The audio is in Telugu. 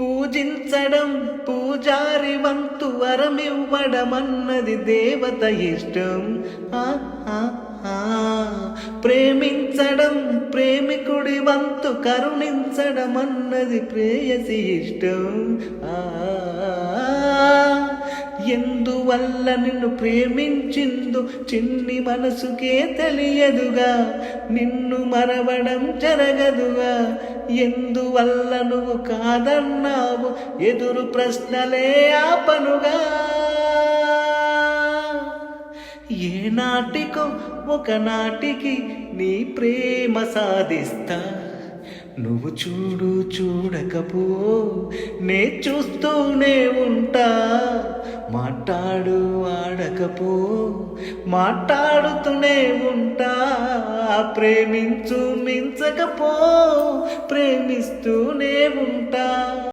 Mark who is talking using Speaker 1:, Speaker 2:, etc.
Speaker 1: పూజించడం పూజారి వంతు వరమివ్వడమన్నది దేవత ఇష్టం. ఆ, ప్రేమించడం ప్రేమికుడి వంతు కరుణించడం అన్నది ప్రేయసి ఇష్టం. ఆ, ఎందువల్ల నిన్ను ప్రేమించిందు చిన్ని మనసుకే తెలియదుగా. నిన్ను మరవడం జరగదుగా. ఎందువల్ల నువ్వు కాదన్నావు? ఎదురు ప్రశ్నలే ఆపనుగా. ఏ నాటికో నీ ప్రేమ సాధిస్తా. నువ్వు చూడు చూడకపో నే చూస్తూనే ఉంటా. మాట్లాడు ఆడకపో. మాట్లాడుతూనే ఉంటా. ప్రేమించు మించకపో. ప్రేమిస్తూనే ఉంటా.